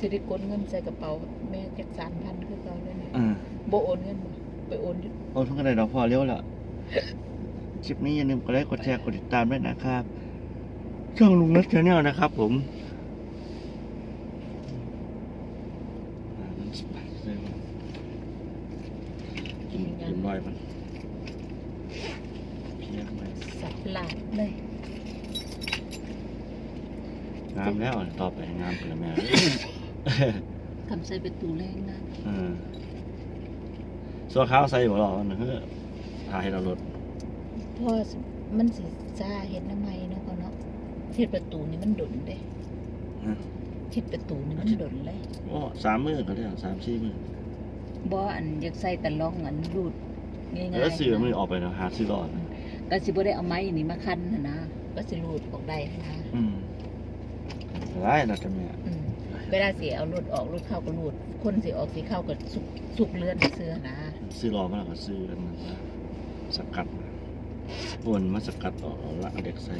สิได้กดเงินใส่กระเป๋าแม่จักสามพันคือเก่าเลยนะอ่าบ่โอนเงินบ่ไปโอนอยู่โอ้ทุกคนเลยเราพอเลี้ยวแล้วคลิปนี้อย่าลืมกดไลค์กดแชร์กดติดตามด้วยนะครับช่องลุงนัทชาแนลนะครับผมอ่ามันสไปซ์เลยว่ะกินกินร้อยมันเพี้ยนไปสับหลาดเลยงามแล้วต่อไปงามเปล่าแม่ ทำใส่ประตูแรงนะอืมสัวขาวใส่หัวเราะนะเฮ้อถ่ายให้เราลดเพราะมันสิซ่าเฮ็ดน้ำไม้เนาะพ่อเนาะเฮ็ดประตูนี่มันดนเด้ฮะเฮ็ดประตูนี่มันดนเลยโอ้สามมือก็ได้สามสี่มือบ่อันอยากใส่ตะล่องอันรูดง่ายๆแล้วซื้อมือออกไปนะหาซื้อรอดนะก็สิบ่ได้เอาไม้นี่มาคั้นน่ะนะก็สิรูดออกได้นะอืมได้นะจ๊ะแม่อืม เวลาสิเอารถออกรถเข้าก็รูด คนสิออกสิเข้าก็สุกสุกเลือนเสื้อนะซื้อรอมาแล้วก็ซื้ออันนั้นนะสกัดวนมาสกัดออกเอาละเอาเด็กใส่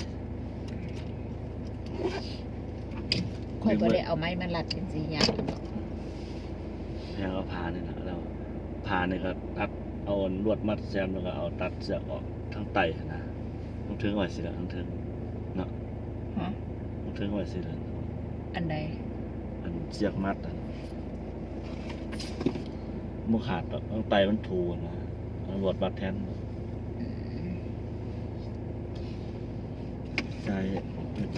ค่อยบ่ได้เอาไม้มาลัดเป็นสีหยางเนาะแพงเอาพาเนี่ยนะแล้วพาเนี่ยก็ตัดเอาลวดมัดแซมแล้วก็เอาตัดเสือกออกทั้งไตนะต้องถึงไว้สิละทั้งถึงเนาะฮะต้องถึงไว้สิละอันใด อันเสียกมัดอะมือขาดอะต้องไตมันถูนะเอาลวดมัดแทนอืมจ่าย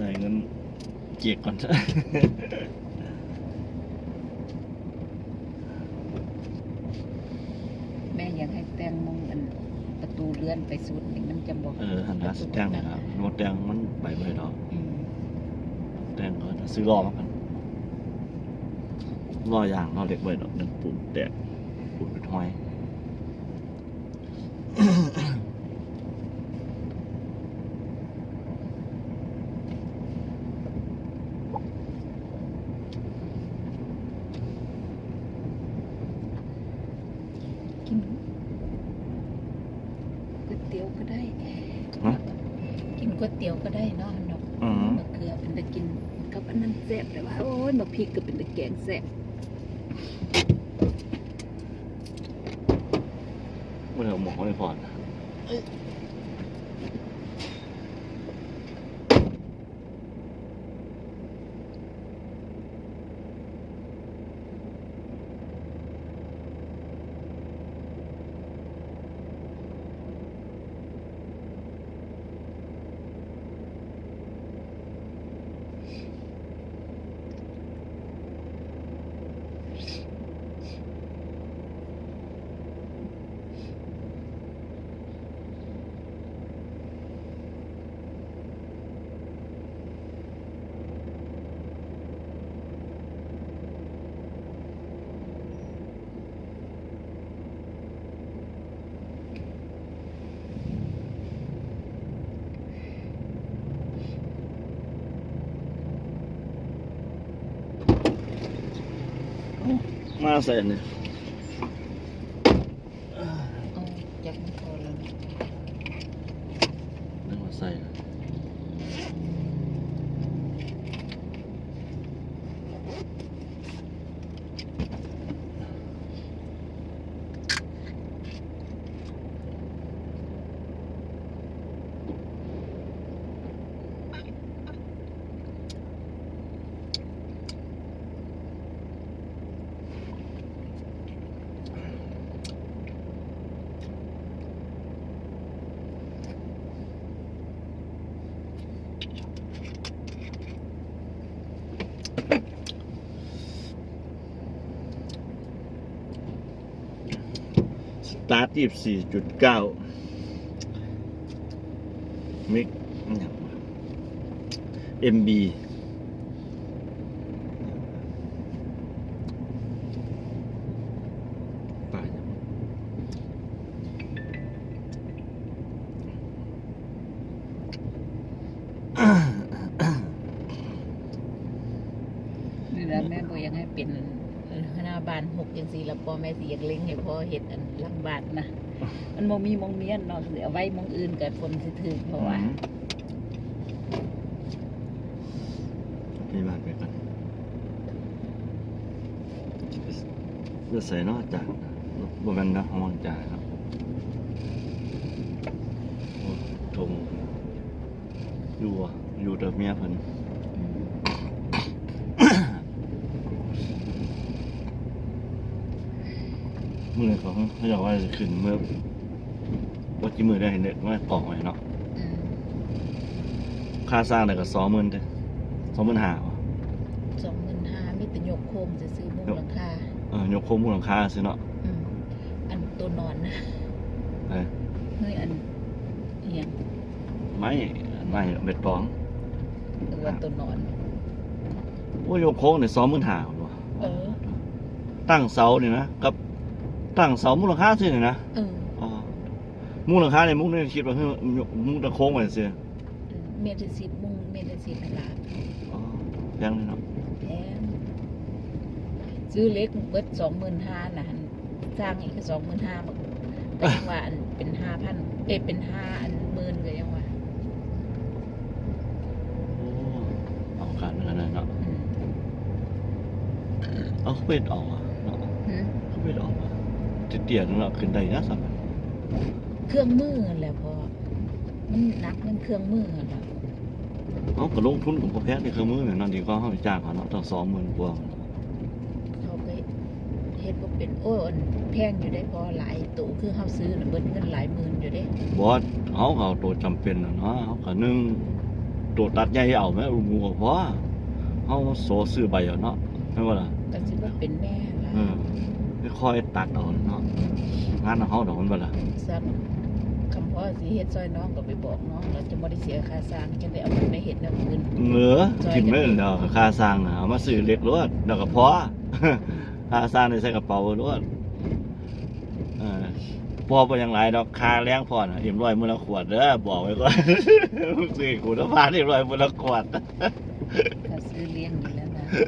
จ่ายเงินเจียกก่อนแม่อยากให้แต่งมุงอันประตูเลื่อนไปสุดนี่มันจะบอกเออหันหาสแตงนะครับรถแตงมันใบใบดอกอืมแตงก็ซื้อรอมากัน รออย่างรอเล็กใบดอกหนึ่งปูนแตกปูนเป็นห้อยกินก๋วยเตี๋ยวก็ได้ ฮะ กินก๋วยเตี๋ยวก็ได้เนาะเนาะอืม มะเขือเป็นตะกินกับอันนั้นแซ่บแต่ว่าโอ้ยมะพริกก็เป็นตะแกงแซ่บ เมื่อเราหมอไม่พอน ใส่อันนี่เอาจากมันพอแล้ว นึกว่าใส่นะส ตาร์ทยี่สี่จุดเก้ามิกเอ็มบีป่ายังนี่นะแม่บอกยังให้เป็น หน้าบานหกจังสี่แล้วพ่อแม่สิอยากเล็งให้พ่อเฮ็ดอันหลังบานนะมันบ่มีมองเมียนเนาะสิเอาไว้มองอื่นกับฝนสิถึกเพราะว่านี่บาทไปก่อนจะใส่เนาะจ่ายบ่แม่นนะห้องจ่ายครับโอ้ทงอยู่อะอยู่กับเมียเพิ่น มื้อนี้เขาเขาอยากว่าจะขึ้นเมื่อว่ากี่มื้อได้เห็นเด็กว่ากล่องไว้เนาะอืมค่าสร้างได้ก็20,000เด้25,000ว่ะสองหมื่นห้ามีแต่ยกโคมจะซื้อมุงหลังคาเออยกโคมมูลหลังคาซิเนาะอืมอันตัวนอนนะเอ้ยเฮ้ยอันเอียงไม้ไม้เบ็ดตองหรือว่าตัวนอนโอ้ยยกโค้งนี่25,000ว่ะเออตั้งเสานี่นะกับ ตั้งเสามูลหลังคาซื่อนี่นะเอออ๋อมูลหลังคาเนี่ยมุกนี่คิดว่าคือมุกตะโค้งไว้ซื่อเมตรสิบมุงเมตรสิบล้านอ๋อแพงเลยเนาะแพงซื้อเล็กเบิดสองหมื่นห้านะหันสร้างอีกสองหมื่นห้าบอกแต่ยังว่าอันเป็นห้าพันเอ้ยเป็นห้าอันหมื่นก็ยังว่าโอ้เอาการเหมือนกันนะเนาะอืมเอาเขาเป็ดออกอะเนาะหืมเขาเป็ดออกอะ เตี้ยๆนั่นเนาะขึ้นได้นะสัมเครื่องมือแหละพอมันหนักมันเครื่องมือแหละเอาก็ลงทุนกับพวกแพทย์ในเครื่องมือเนี่ยนั่นดีก็เขาไปจ้างเขาเนาะตั้งสองหมื่นกว่าเขาไปเฮ็ดว่าเป็นโอ้ยอันแพงอยู่ได้พอหลายตู้คือเขาซื้อน่ะเบิดเงินหลายหมื่นอยู่เด้บอสเขาก็เอาตัวจำเป็นนะเนาะเขาก็นึ่งตัวตัดใหญ่เอาไหมอุโมงค์พอเขาโซซื้อใบเอาเนาะไม่ว่าล่ะก็สิว่าเป็นแม่ล่ะ เออ ค่อยๆตัดเอาเนาะงานของเขาดอกมันบ่ล่ะซันคำพ่อสิเฮ็ดซอยน้องก็ไปบอกน้องแล้วจะบ่ได้เสียค่าสร้างจังได้เอาเงินไปเฮ็ดแนวอื่นเหงือทิมเลยเดี๋ยวค่าสร้างน่ะเอามาซื้อเหล็กรวดเดี๋ยวก็พอ ค่าสร้างได้ใส่กระเป๋ารวดเออพอไปยังไรดอกค่าแรงพอน่ะเอ็มร้อยมื้อละขวดเด้อบอกไว้ก่อน ซื้อคุณภาพเอ็มร้อยมื้อละขวดเขาซื้อเลี้ยงอยู่แล้วนะ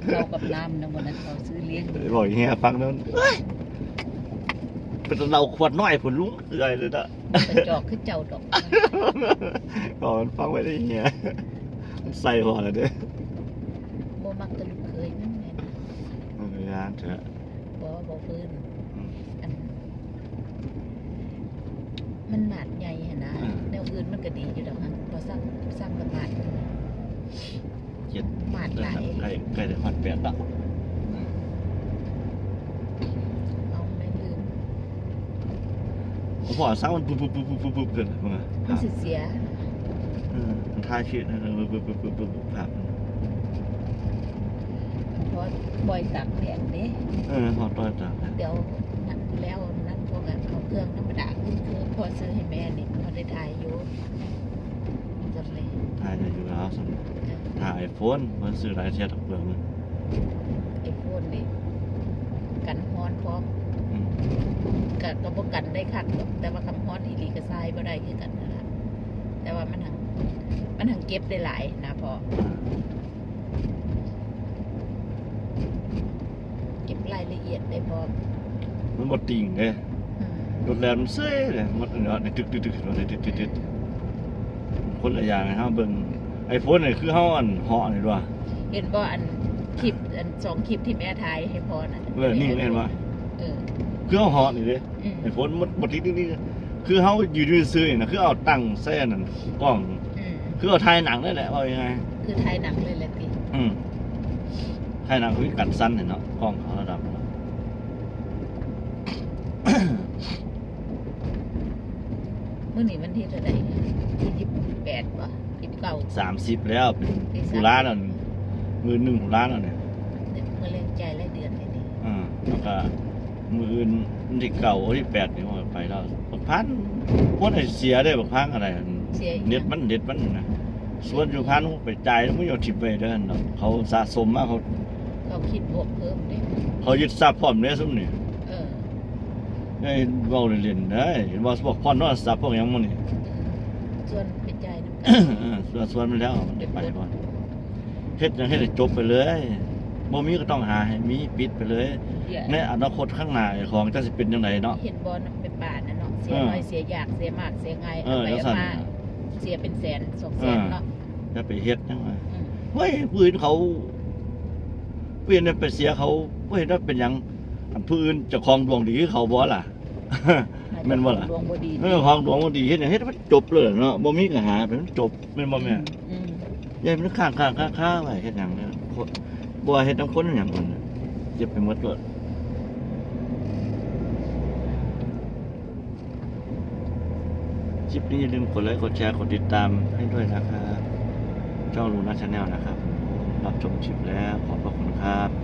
เขากับน้ำนะมื้อนั้นเขาซื้อเลี้ยงอยู่บอกอย่างเงี้ยฟังนั้นเฮ้ยเป็นเราขวดน้อยผลลุงเอื่อยเลยนะกระจอกคือเจ้าดอกก่อนฟังไว้ได้เงี้ยใส่พอแล้วเด้อบ่มักแตะลูกเคยนั่นแหละนะเออยานเถอะบ่บ่ฟื้นอืมอันมันหมาดใหญ่หั่นนะอืมแนวอื่นมันก็ดีอยู่ดอกฮะบ่สร้างสร้างละหมาด เจ็ดหมาดเดืหอนลายใกล้ใกล้ได้ฮอดแปดแล้วเอาไม่ลืมผมบอกสร้างมันปุ๊บปุ๊บปุ๊บปุ๊บปุ๊บปุ๊บเกินมึงอะมันสิเสียเออมันทายชีตนะเออปุ๊บปุ๊บปุ๊บปุ๊บปุ๊บภาพเพราะบ่อยตากแดดเด้เออพอต่อยจากเดี๋ยวนั่นแล้วนั่นพวกกันเอาเครื่องธรรมดาขึ้นคือพอซื้อให้แม่นี่พอได้ถ่ายอยู่จั ดเลยทายได้อยู่แล้วสำหรับถ่ายไอโฟนมันซื้อหลายเทียบกับเปลือกมันไอโฟนนี่กันฮ้อนพร้อมอืมกัก็บ่กันได้คักหรอกแต่ว่าคำฮ้อนอีหลีก็ทรายบ่ได้คือกันนั่นล่ะแต่ว่ามันหังมันหังเก็บได้หลายนะพอเก็บรายละเอียดได้พร้อมมันบดติ่งเด้อืมรถแลนมันเซ่เลยมันเนาะในตึกตึกตึกรถตึกตึกตึก คนละอย่างนะฮะเบิ่งไอโฟนนี่คือเฮาอันเหาะนี่ด้วยเห็นบ่อันคลิปอันสองคลิปที่แม่ถ่ายให้พอน่ะเออนี่เห็นปะเออคือเฮาเหาะนี่เด้อืมไอโฟนมันบ่ติดนี่คือเฮาอยู่อยู่ซื่อนี่นะคือเอาตั้งแซ่นั่นกล้องอืมคือเอาถ่ายหนังนั่นแหละว่ายังไงคือถ่ายหนังเลยแหละติอืมถ่ายหนังคือกันสั้นเนาะกล้องเขาระดับนั้นมื้อนี้วันที่เท่าไหร่ที่ยี่สิบ แปดป่ะยี่สิบเก้า30แล้วเป็นตุลาแล้วนี่มือหนึงตุลาแล้วเนี่ยเนี่ยมื่อเลี้ยงใจรายเดือนเลยนี่อ่าแล้วก็มืออื่นวันที่เก่าวันที่แปดนี่ว่าไปแล้วบักพันพวกไอ้เสียได้บักพังอะไรเสียอีกเน็ตมันเน็ตมันนะส่วนอยู่พันไปจ่ายแล้วไม่ยอมทิปไปเด้อเนาะเขาสะสมมาเขาเขาคิดบวกเพิ่มเด้เขายึดทรัพย์พร้อมเนี่ยซุ่มนี่เออไอ้เว้าเล่นๆได้เห็นว่าบอกพรนอนทรัพย์พวกหยังหมันนี่ส่วน ส่วนส่วนมันแล้วมันได้ไปบ่เฮ็ดหยังให้ได้จบไปเลยบ่มีก็ต้องหาให้มีปิดไปเลย เดี๋ยวในอนาคตข้างหน้าของจะสิเป็นจังไดเนาะ เห็นบอลเป็นป่าน่ะเนาะเสียเออน้อยเสียยากเสียมากเสียง่ายเอเอาอไปจังเอาซั่นมาเสียเป็นแสนสองแสนเนาะอย่าไปเฮ็ดจังว่าอืมเฮ้ยปืนเขาปืนเนี่ยไปเสียเขาเฮ้ยนั่นเป็นหยังอันผู้อื่นเจะคลองดวงดีคือเขาบ่ล่ะ แม่นบ่ล่ะดวงบ่ดีเออของดวงบ่ดีเฮ็ดหยังเฮ็ดให้มันจบเลยเนาะบ่มีก็หาไปมันจบแม่นบ่แม่อืมยายมันข้างข้างข้างข้างไว้เฮ็ดหยังเนี่ยคนบ่ว่าเฮ็ดน้ำคนหยังมันน่ะเจ็บไปหมดเลยคลิปนี้อย่าลืมกดไลค์กดแชร์กดติดตามให้ด้วยนะครับช่องลูน่าชาแนลนะครับ รับชมคลิปแล้วขอบพระคุณครับ